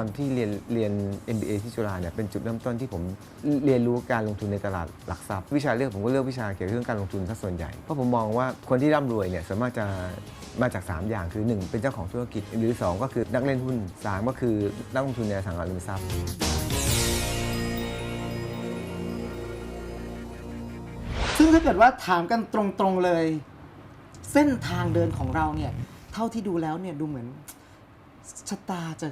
อนที่เรียนเรียน MBA ที่จุฬาเนี่ยเป็นจุดเริ่มต้นที่ผมเรียนรู้การลงทุนในตลาดหลักทรัพย์ วิชาเลือกผมก็เลือกวิชาเกี่ยวกับเรื่องการลงทุนซะส่วนใหญ่เพราะผมมองว่าคนที่ร่ำรวยเนี่ยสามารถจะมาจาก 3 อย่างคือ 1 เป็นเจ้าของธุรกิจ หรือ 2 ก็คือนักเล่นหุ้น 3 ก็คือนักลงทุนในสังหาริมทรัพย์ซึ่งถ้าเกิดว่าถามกันตรงๆเลย เส้นทางเดินของเราเนี่ยเท่าที่ดูแล้วเนี่ยดูเหมือนชะตาจะ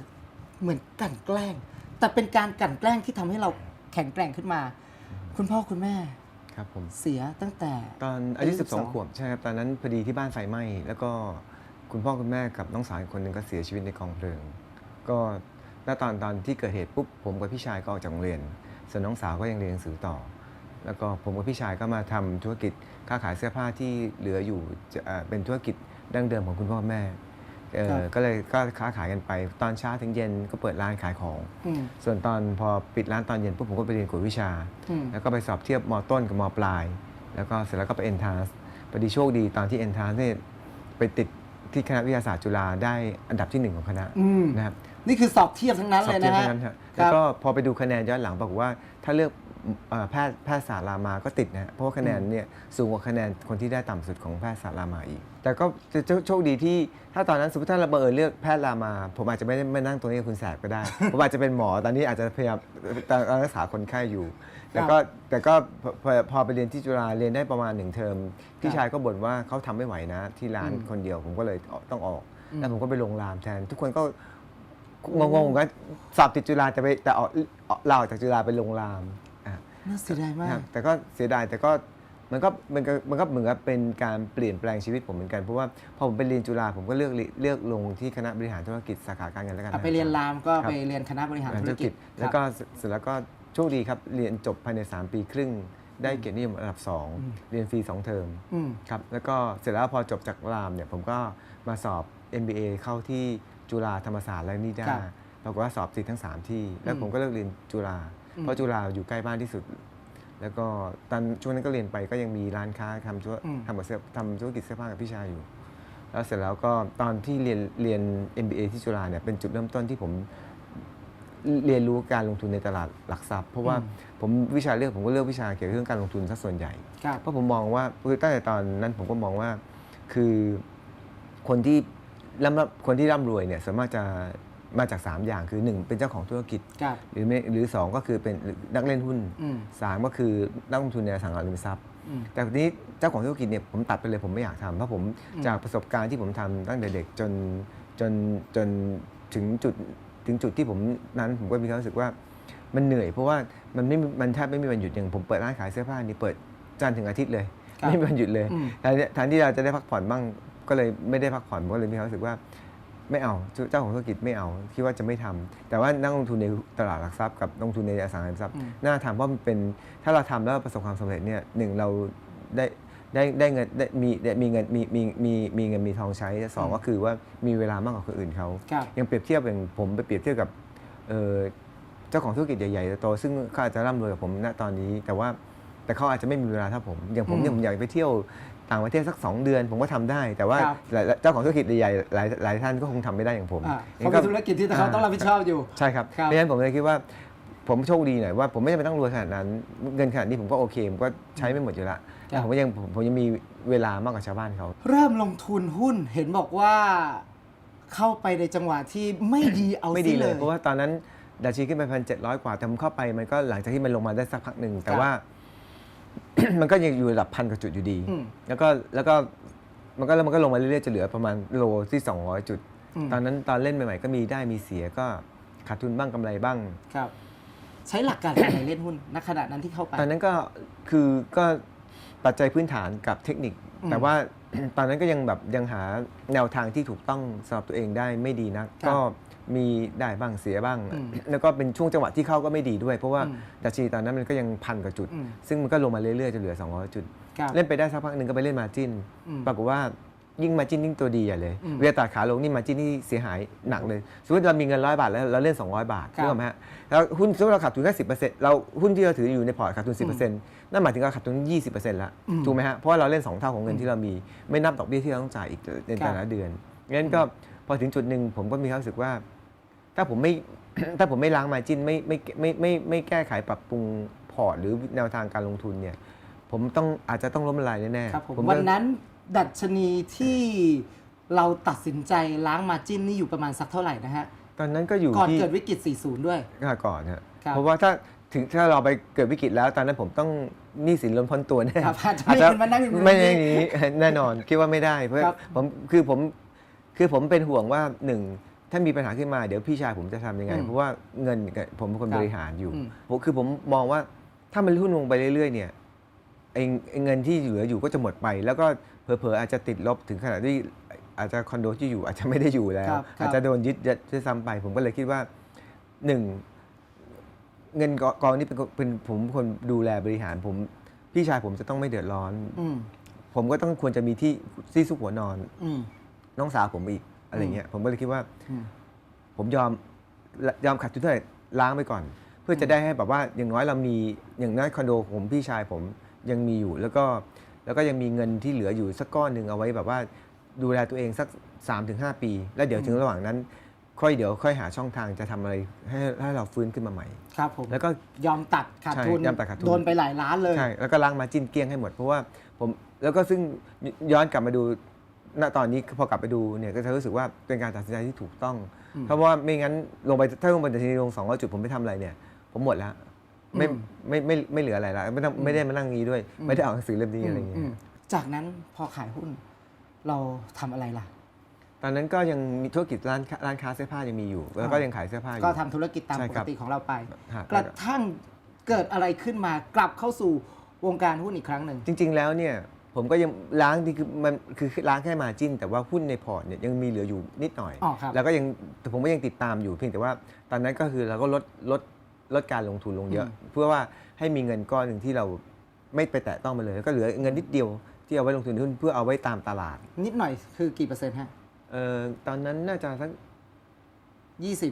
เหมือนกลั่นแกล้ง แต่เป็นการกลั่นแกล้งที่ทำให้เราแข็งแกร่งขึ้นมา คุณพ่อคุณแม่ครับผม เสียตั้งแต่ ตอนอายุ อายุ12 12 ขวบใช่ครับตอนนั้นพอดีที่บ้านไฟไหม้ แล้วก็คุณพ่อคุณแม่กับน้องสาวอีกคนหนึ่งก็เสียชีวิตในกองเพลิง ก็ณตอนตอนที่เกิดเหตุปุ๊บผมกับพี่ชายก็ออกจากโรงเรียน ส่วนน้องสาวก็ยังเรียนหนังสือต่อ แล้วก็ผมกับพี่ชายก็มาทำธุรกิจค้าขายเสื้อผ้าที่เหลืออยู่จะเอ่อเป็นธุรกิจดั้งเดิมของคุณพ่อแม่ เอ่อครับก็เลยก็ค้าขายกันไป ตอนเช้าถึงเย็นก็เปิดร้านขายของอืมส่วนตอนพอปิดร้านตอนเย็นปุ๊บผมก็ไปเรียนกวดวิชาอืมแล้วก็ไปสอบเทียบมต้นกับมปลาย แล้วก็เสร็จแล้วก็ไปเอนทานส์พอดีโชคดีตอนที่เอนทานส์เนี่ยไปติดที่คณะวิทยาศาสตร์จุฬาได้อันดับที่หนึ่งของคณะอืมนะครับนี่คือสอบเทียบทั้งนั้นสอเลบยเทียนะบฮะเท่านั้นครับคแล้วรับก็พอไปดูคะแนนย้อนหลังบอกว่าถ้าเลือกเอ่อ แพทย์แพทยศาสตร์รามาก็ติดนะฮะเพราะว่าคะแนนเนี่ยสูงกว่าคะแนนคนที่ได้ต่ำสุดของแพทยศาสตร์รามาอีก แต่ก็จะจะโชคดีที่ถ้าตอนนั้นสมมติถ้าเราบังเอิญเลือกแพทย์รามา ผมอาจจะไม่ได้ไม่นั่งตรงนี้กับคุณแสบก็ได้ผมอาจจะเป็นหมอตอนนี้อาจจะพยายามตอนรักษาคนไข้อยู่ แต่ก็แต่ก็พอพอพอไปเรียนที่จุฬาเรียนได้ประมาณหนึ่งเทอมพี่ชายก็บ่นว่าเขาทำไม่ไหวนะ ที่ร้านอืมคนเดียวผมก็เลยต้องออกอืมแล้วผมก็ไปลงรามแทน ทุกคนก็งงๆกันสอบติดจุฬาแต่ไปแต่ออกออกลาออกจากจุฬาไปลงรามอะ น่าเสียดายมาคกรับแต่ก็เสียดายแต่ก็มันก็มันก็มันก็เหมือนกับเป็นการเปลี่ยนแปลงชีวิตผมเหมือนกันเพราะว่าพอผมไปเรียนจุฬาผมก็เลือกเรีเลือกลงที่คณะบริหารธุรกิจสาขาการเงินและการอะไปเรียนรามก็ครับไปเรียนคณะบริหารบริหารธุธุรรกิกิจจแล้วก็เสร็จแล้วก็โชคดีครับเรียนจบภายใน 3 ปีครึ่ง ได้เกียรตินิยมอันดับ 2 เรียนฟรี2เทอมอืมครับแล้วก็เสร็จแล้วพอจบจากรามเนี่ยผมก็มาสอบ MBA เข้าที่จุฬาธรรมศาสตร์และนิด้าครับปรากฏว่าสอบติดทั้ง 3 ที่ แล้วผมก็เลิกเรียนจุฬาอืม เพราะจุฬาอยู่ใกล้บ้านที่สุด แล้วก็ตอนช่วงนั้นก็เรียนไปก็ยังมีร้านค้าทำธุรอืมทำกับเสื้อทำธุรกิจเสื้อผ้ากับพี่ชายอยู่ แล้วเสร็จแล้วก็ตอนที่เรียนเรียน MBA ที่จุฬาเนี่ยเป็นจุดเริ่มต้นที่ผมเรียนรู้การลงทุนในตลาดหลักทรัพย์ เพราะว่าอืมผมวิชาเลือกผมก็เลือกวิชาเกี่ยวกับเรื่องการลงทุนซะส่วนใหญ่ครับเพราะผมมองว่าคือตั้งแต่ตอนนั้นผมก็มองว่าคือคนที่ร่ำคนที่ร่ำรวยเนี่ยสามารถจะ มาจาก 3 อย่างคือ 1 เป็นเจ้าของธุรกิจ ครับ หรือไม่หรือ 2 ก็คือเป็นนักเล่นหุ้น อืม 3 ก็คือนักลงทุนในอสังหาริมทรัพย์ อืม แต่ทีนี้เจ้าของธุรกิจเนี่ยผมตัดไปเลยผมไม่อยากทำเพราะผมอืมจากประสบการณ์ที่ผมทำตั้งแต่เด็กจนจนจนถึงจุดถึงจุดที่ผมนั้นผมก็มีความรู้สึกว่ามันเหนื่อย เพราะว่ามันไม่มีมันแทบไม่มีวันหยุดอย่างผมเปิดร้านขายเสื้อผ้านี่เปิดจันทร์ถึงอาทิตย์เลย ครับไม่มีวันหยุดเลยอืม แทนที่แทนที่เราจะได้พักผ่อนบ้างก็เลยไม่ได้พักผ่อนผมก็เลยมีความรู้สึกว่า ไม่เอาเจ้าของธุรกิจไม่เอาคิดว่าจะไม่ทำแต่ว่านักลงทุนในตลาดหลักทรัพย์กับลงทุนในอสังหาริมทรัพย์อืมน่าทำเพราะมันเป็นถ้าเราทำแล้วประสบความสำเร็จเนี่ยหนึ่งเราได้ได้ได้เงินได้มีได้มีเงินมีมีมีมีเงินมีทองใช้สองก็คือว่ามีเวลามากกว่าคนอื่นเขาครับยังเปรียบเทียบอย่างผมไปเปรียบเทียบกับเอ่อเจ้าของธุรกิจใหญ่ๆโตๆซึ่งเขาอาจจะร่ำรวยกว่าผมณตอนนี้ แต่ว่าแต่เขาอาจจะไม่มีเวลาเท่าผม อย่างผมอืมเนี่ยผมอยากไปเที่ยว ต่างประเทศสัก 2 เดือน ผมก็ทำได้ แต่ว่าครับ หลายเจ้าของธุรกิจใหญ่ๆหลายหลายท่านก็คงทำไม่ได้อย่างผมอ่าอย่งเขานั้นเป็นธุรกิจที่เขาต้องรับผิดชอบอยู่ ใช่ครับครับ เพราะฉะนั้นผมเลยคิดว่าผมโชคดีหน่อยว่าผมไม่จำเป็นต้องรวยขนาดนั้น เงินขนาดนี้ผมก็โอเคผมก็ใช้ไม่หมดอยู่ละครับแต่ผมก็ยังผมผมยังมีเวลามากกว่าชาวบ้านเขา เริ่มลงทุนหุ้นเห็นบอกว่าเข้าไปในจังหวะที่ไม่ดีเอาไม่ดีสิเลย เพราะว่าตอนนั้นดัชนีขึ้นไปพันเจ็ดร้อยกว่าแต่ผมเข้าไปมันก็หลังจากที่มันลงมาได้สักพักหนึ่งแต่ว่า มันก็ยังอยู่ระดับพันกว่าจุดอยู่ดี อืม แล้วก็แล้วก็มันก็แล้วมันก็ลงมาเรื่อยๆจะเหลือประมาณโลที่ 200 จุด อืมตอนนั้นตอนเล่นใหม่ๆ ก็มีได้มีเสียก็ขาดทุนบ้างกำไรบ้าง ครับ ใช้หลักการอะไรเล่นหุ้นณขณะนั้นที่เข้าไป ตอนนั้นก็คือก็ปัจจัยพื้นฐานกับเทคนิค อืมแต่ว่า ตอนนั้นก็ยังแบบยังหาแนวทางที่ถูกต้องสำหรับตัวเองได้ไม่ดีนักครับ ก็ มีได้บ้างเสียบ้างอืมแล้วก็เป็นช่วงจังหวะที่เข้าก็ไม่ดีด้วย เพราะว่าอืมดัชนีตอนนั้นมันก็ยังพันกว่าจุดอืมซึ่งมันก็ลงมาเรื่อยๆจะเหลือ 200 จุดครับเล่นไปได้สักพักหนึ่งก็ไปเล่นมาจินอืมปรากฏว่ายิ่งมาจินยิ่งตัวดีใหญ่เลยอืมเวลาตัดขาลงนี่มาจินนี่เสียหายหนักเลย สมมติเรามีเงินร้อยบาทแล้วเราเล่น 200 บาทครับนึกออกไหมฮะแล้วหุ้นสมมติเราขาดทุนแค่สิเราหุ้นที่เราถืออยู่ในพอร์ตขาดทุน 10%นั่นหมายถึงเราขาดทุน 20%แล้วอืมถูกไหมฮะเพราะว่าเราเล่น 2 เท่าของเงินที่เรามีไม่นับดอกเบี้ยที่เราต้องจ่ายอีกในแต่ละเดือนงั้นก็พอถึงจุดหนึ่งผมก็มีความรู้สึกว่า ถ้าผมไม่ถ้าผมไม่ล้างมาจินไม่ไม่ไม่ไม่ไม่แก้ไขปรับปรุงพอร์ตหรือแนวทางการลงทุนเนี่ย ผมต้องอาจจะต้องล้มละลายแน่ๆครับผมก็วันนั้นดัชนีที่เราตัดสินใจล้างมาจิ้นนี่อยู่ประมาณสักเท่าไหร่นะฮะ ตอนนั้นก็อยู่ก่อนที่เกิดวิกฤต 40 ด้วยอ่าก่อนฮะครับเพราะว่าถ้าถึงถ้าเราไปเกิดวิกฤตแล้ว ตอนนั้นผมต้องหนี้สินล้นพ้นตัวแน่ครับอาจจะไม่ขึ้นมานั่งอยู่ตรงนี้ไม่ได้อย่างนี้แน่นอนคิดว่าไม่ได้ เพราะครับผมคือผมคือผมเป็นห่วงว่าหนึ่ง ถ้ามีปัญหาขึ้นมาเดี๋ยวพี่ชายผมจะทำยังไง อืมเพราะว่าเงินผมเป็นคนครับบริหารอยู่อืม ผมคือผมมองว่าถ้ามันหุ้นลงไปเรื่อย ๆ เนี่ยไอ้ไอ้เงินที่เหลืออยู่ก็จะหมดไป แล้วก็เผลอๆอาจจะติดลบถึงขนาดที่อาจจะคอนโดที่อยู่อาจจะไม่ได้อยู่แล้ว ครับครับ อาจจะโดนยึดด้วยซ้ำไป ผมก็เลยคิดว่าหนึ่ง เงินกองนี้เป็นคนเป็นผมเป็นคนดูแลบริหารผม พี่ชายผมจะต้องไม่เดือดร้อน อืมผมก็ต้องควรจะมีที่ที่ซุกหัวนอน อืมน้องสาวผมอีก อะไรเงี้ยผมก็เลยคิดว่าอืมผมยอมยอมขัดทุนเท่าไหร่ล้างไปก่อน เพื่อจะได้ให้แบบว่าอย่างน้อยเรามีอย่างน้อยคอนโดของผมพี่ชายผมยังมีอยู่ แล้วก็แล้วก็ยังมีเงินที่เหลืออยู่สักก้อนหนึ่งเอาไว้แบบว่าดูแลตัวเองสัก 3-5 ปี แล้วเดี๋ยวถึงระหว่างนั้น ค่อยเดี๋ยวค่อยหาช่องทางจะทำอะไรให้ให้เราฟื้นขึ้นมาใหม่ ครับผมแล้วก็ยอมตัดขาดใช่ทุนยอมตัดขาดทุนโดนไปหลายล้านเลยใช่แล้วก็ล้างมาจิ้นเกลี้ยงให้หมดเพราะว่าผมแล้วก็ซึ่งย้อนกลับมาดู ณตอนนี้พอกลับไปดูเนี่ยก็จะรู้สึกว่าเป็นการตัดสินใจที่ถูกต้องอืมเพราะว่าไม่งั้นลงไปถ้าลงไปแต่ทีลงสองร้อยจุดผมไม่ทำอะไรเนี่ย ผมหมดแล้วไม่อืมไม่ไม่ไม่ไม่เหลืออะไรแล้วไม่ต้องไม่ได้มานั่งนี้ด้วยอืมไม่ได้ออกหนังสือเล่มนี้อะไรอย่างเงี้อืยมจากนั้นพอขายหุ้นเราทำอะไรล่ะ ตอนนั้นก็ยังมีธุรกิจร้านค้าร้านค้าเสื้อผ้ายังมีอยู่ แล้วก็ยังขายเสื้อผ้าอยู่ก็ทำธุรกิจตามใช่ปคกรับติของเราไปฮะกระทั่งเกิดอะไรขึ้นมากลับเข้าสู่วงการหุ้นอีกครั้งหนึ่งจริง ๆ แล้วเนี่ย ผมก็ยังล้างที่คือมันคือล้างแค่มาจิ้น แต่ว่าหุ้นในพอร์ตเนี่ยยังมีเหลืออยู่นิดหน่อย อ๋อครับ แล้วก็ยังแต่ผมก็ยังติดตามอยู่เพียงแต่ว่า ตอนนั้นก็คือเราก็ลดลดลดการลงทุนลงเยอะ เพื่อว่าให้มีเงินก้อนหนึ่งที่เราไม่ไปแตะต้องมันเลยแล้วก็เหลือเงินนิดเดียวที่เอาไว้ลงทุนในหุ้นเพื่อเอาไว้ตามตลาดนิดหน่อยคือกี่เปอร์เซ็นต์ฮะเอ่อตอนนั้นน่าจะสักยี่สิบ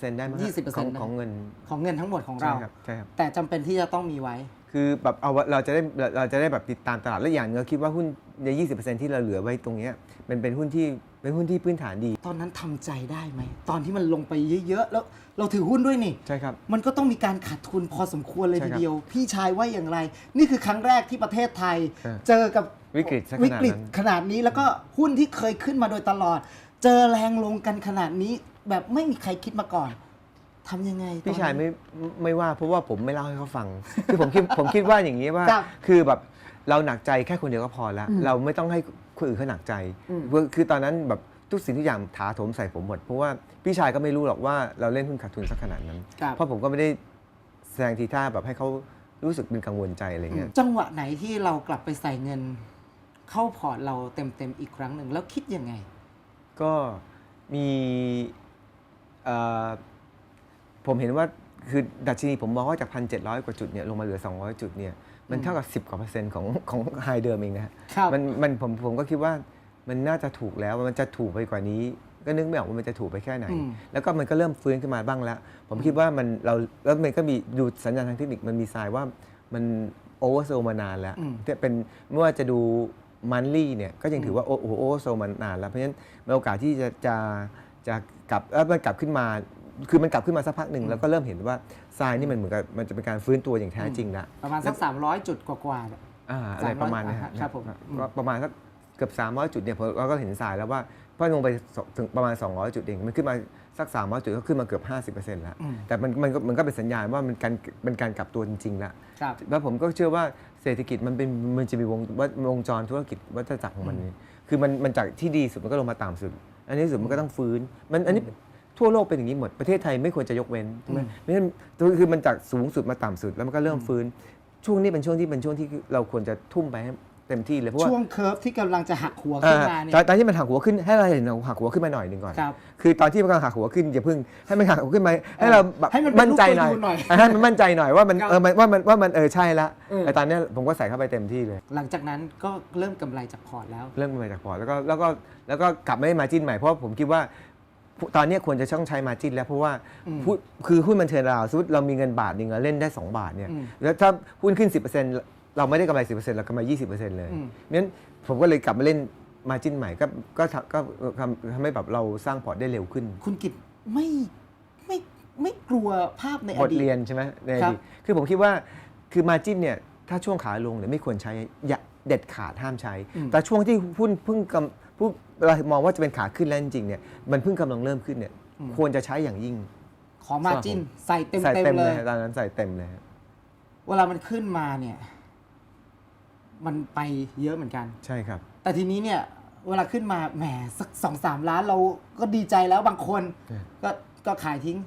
20%ได้มั้งฮะ20%ของนะของเงินของเงินทั้งหมดของใช่เราครับใช่ครับ แต่จำเป็นที่จะต้องมีไว้ คือแบบเอาไว้เราจะได้เราเราจะได้แบบติดตามตลาดและอย่างหนึงเราคิดว่าหุ้นใน 20%ที่เราเหลือไว้ตรงเนี้ยมันเป็นหุ้นที่เป็นหุ้นที่พื้นฐานดี ตอนนั้นทำใจได้ไหม ตอนที่มันลงไปเยอะๆ แล้วเราถือหุ้นด้วยนี่ ใช่ครับ มันก็ต้องมีการขาดทุนพอสมควรเลยใช่ทีครับเดียว พี่ชายว่าอย่างไร นี่คือครั้งแรกที่ประเทศไทยเออเจอกับวิกฤตซะขวินาดกฤตนั้นขนาดนี้แล้วก็หุ้นที่เคยขึ้นมาโดยตลอด เจอแรงลงกันขนาดนี้ แบบไม่มีใครคิดมาก่อน ทำยังไงตอนนั้นพี่ชายไม่ไม่ว่าเพราะว่าผมไม่เล่าให้เขาฟัง คือผมคิดผมคิดว่าอย่างนี้ว่าครับคือแบบเราหนักใจแค่คนเดียวก็พอแล้วอืมเราไม่ต้องให้คนอื่นเขาหนักใจอืมคือคือตอนนั้นแบบทุกสิ่งทุกอย่างถาโถมใส่ผมหมด เพราะว่าพี่ชายก็ไม่รู้หรอกว่าเราเล่นหุ้นขาดทุนสักขนาดนั้นครับเพราะผมก็ไม่ได้แสดงทีท่าแบบให้เขารู้สึกเป็นกังวลใจอะไรเงี้ยจังหวะไหนที่เรากลับไปใส่เงิน เข้าพอร์ตเราเต็มๆอีกครั้งหนึ่งแล้วคิดยังไง ก็มีเอ่อ ผมเห็นว่าคือดัชนีผมมองว่าจากพันเจ็ดร้อยกว่าจุดเนี่ยลงมาเหลือ 200 จุดเนี่ยมันเท่ากับ 10 กว่าเปอร์เซ็นต์ของของไฮเดิมเองนะฮะครับมันมันผมผมก็คิดว่ามันน่าจะถูกแล้วมันจะถูกไปกว่านี้ ก็นึกไม่ออกว่ามันจะถูกไปแค่ไหนอืมแล้วก็มันก็เริ่มฟื้นขึ้นมาบ้างแล้ว ผมคิดว่ามันเราแล้วมันก็มีดูสัญญาณทางเทคนิคมันมีทรายว่ามันโอเวอร์โซมานานแล้วอืมที่เป็นไม่ว่าจะดูมันลี่เนี่ยก็ยังถือว่าโอ้โหโอเวอร์โซมานานแล้วเพราะฉะนั้นมีโอกาสที่จะจะจะกลับแล้วมันกลับขึ้นมา คือมันกลับขึ้นมาสักพักหนึ่งแล้วก็เริ่มเห็นว่าทรายนี่มันเหมือนกับมันจะเป็นการฟื้นตัวอย่างแท้จริงแล้วประมาณสัก 300 จุดกว่าๆเนี่ยอ่าอะไรประมาณนี้อ่าฮะครับผมอืมก็ประมาณสักเกือบ 300 จุดเนี่ยผมเราก็เห็นสายแล้วว่าพอลงไปสถึงประมาณ 200 จุดเองมันขึ้นมาสัก 300 จุดก็ขึ้นมาเกือบ 50%แล้วอืมแต่มันมันก็มันก็เป็นสัญญาณว่ามันการเป็นการกลับตัวจริงๆแล้วครับแล้วผมก็เชื่อว่าเศรษฐกิจมันเป็นมันจะมีวงวงจรธุรกิจวัฏจักรของมันนี่คือมันมันจากที่ดีสุดมันก็ลงมาต่ำสุด อันนี้สุดมันก็ต้องฟื้นมันอันนี้ ทั่วโลกเป็นอย่างนี้หมด ประเทศไทยไม่ควรจะยกเว้นใช่ไหมไม่งั้นคือมันจากสูงสุดมาต่ำสุดแล้วมันก็เริ่มฟื้น ช่วงนี้เป็นช่วงที่เป็นช่วงที่เราควรจะทุ่มไปให้เต็มที่เลยเพราะว่าช่วงเคิร์ฟที่กำลังจะหักหัวอ่าขึ้นมาเนี่ยตอนตอนที่มันหักหัวขึ้นให้เราเห็นเราหักหัวขึ้นมาหน่อยหนึ่งก่อนครับคือตอนที่มันกำลังหักหัวขึ้นอย่าเพิ่งให้มันหักหัวขึ้นมาให้เราแบบให้มันเป็นมั่นใจหน่อยรูปตัวยูหน่อยอ่าให้มันมั่นใจหน่อยว่ามันครับเออมันว่ามันว่ามันเออใช่ละเออแต่ตอนเนี้ยผมก็ใส่เข้าไปเต็มที่เลย หลังจากนั้นก็เริ่มกำไรจากพอร์ตแล้ว เริ่มมาจากพอร์ตแล้วก็แล้วก็แล้วก็กลับไม่ได้มาจิ้นใหม่เพราะผมคิดว่า ตอนเนี้ยควรจะช่องใช้มาจิ้นแล้วเพราะว่าอืมหุ้นคือหุ้นมันเทิร์นราวด์สมมติเรามีเงินบาทหนึ่งเราเล่นได้ 2 บาทเนี่ยอืมแล้วถ้าหุ้นขึ้น 10%เราไม่ได้กำไร 10%เรากำไร 20%เลยอืมงั้นผมก็เลยกลับมาเล่นมาจิ้นใหม่ก็ก็ทำก็ทำทำให้แบบเราสร้างพอร์ตได้เร็วขึ้น คุณกิตไม่ไม่ไม่กลัวภาพในอบทดีตเรียนใช่ไหมในอครับดีตคือผมคิดว่าคือมาจิ้นเนี่ยถ้าช่วงขาลงเนี่ยไม่ควรใช้อย่าเด็ดขาดห้ามใช้อืมแต่ช่วงที่หุ้นเพิ่งกำ ผู้เรามองว่าจะเป็นขาขึ้นแล้วจริงๆเนี่ยมันเพิ่งกำลังเริ่มขึ้นเนี่ยควรจะใช้อย่างยิ่ง ขอมาจิ้นใส่เต็มใส่เต็มเต็มเลเลยย ตอนนั้นใส่เต็มเลยครับเวลามันขึ้นมาเนี่ย มันไปเยอะเหมือนกัน ใช่ครับ แต่ทีนี้เนี่ย เวลาขึ้นมาแหมสักสองสามล้านเราก็ดีใจแล้วบางคน ใช่ ก็ก็ขายทิ้ง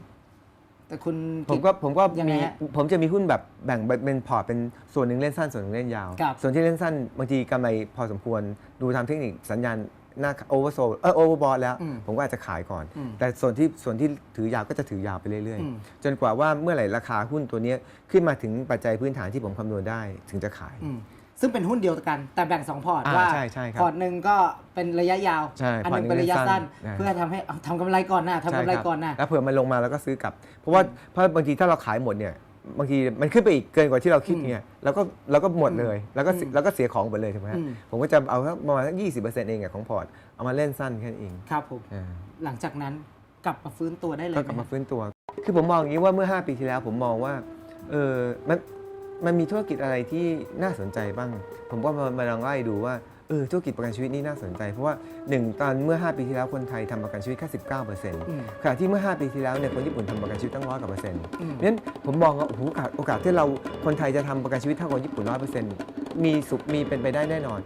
แต่คุณผมก็ผมก็ยังไงมีฮะผมจะมีหุ้นแบบแบ่งเป็นพอร์ตเป็นส่วนหนึ่งเล่นสั้นส่วนหนึ่งเล่นยาว ครับส่วนที่เล่นสั้นบางทีกำไรพอสมควรดูทางเทคนิคสัญญาณ หน้าโอเวอร์โซเออโอเวอร์บอลแล้วอืมผมก็อาจจะขายก่อนอืมแต่ส่วนที่ส่วนที่ถือยาวก็จะถือยาวไปเรื่อยอืมๆจนกว่าว่าเมื่อไหร่ราคาหุ้นตัวเนี้ยขึ้นมาถึงปัจจัยพื้นฐานที่ผมคำนวณได้ถึงจะขายอืมซึ่งเป็นหุ้นเดียวกัน แต่แบ่งสองพอร์ตอ่าว่าใช่ใช่ครับพอร์ตหนึ่งก็เป็นระยะยาวใช่อัหนึ่งพอร์ตหนึ่งเป็นระยะสั้นสั้นเพื่อทำให้เอาทำกำไรก่อนนะทำกำไรใช่คบก่อนนะแล้วเผื่อมันลงมาแล้วก็ซื้อกลับ เพราะว่าเพราะบางทีถ้าเราขายหมดเนี่ย บางทีมันขึ้นไปอีกเกินกว่าที่เราคิดเนี่ยแล้วก็แล้วก็หมดเลยแล้วก็เสียอืมแล้วก็เสียของหมดเลยถูกไหมฮะอืมผมก็จะเอาสักประมาณสักยี่สิบเปอร์เซ็นต์เองอะของพอร์ตเอามาเล่นสั้นแค่นั้นเองครับผมอ่าหลังจากนั้นกลับมาฟื้นตัวได้เลยก็กลับไหมาฟื้นตัว คือผมมองอย่างนี้ว่าเมื่อ 5 ปีที่แล้ว ผมมองว่าเออมันมันมีธุรกิจอะไรที่น่าสนใจบ้าง ผมก็มามาลองไล่ดูว่า เออธุรกิจประกันชีวิตนี่น่าสนใจ เพราะว่าหนึ่งตอนเมื่อ 5 ปีที่แล้วคนไทยทำประกันชีวิตแค่19%เอืมขณะที่เมื่อ 5 ปีที่แล้วเนี่ยคนญี่ปุ่นทำประกันชีวิตตั้งร้อยกว่าเปอร์เซ็นต์อืมนั้นผมมองว่าโอ้โหโอกาสโอกาสที่เราคนไทยจะทำประกันชีวิตเท่ากับญี่ปุ่นร้อยเปอร์เซ็นต์มีสุขมีเป็นไปได้แน่นอน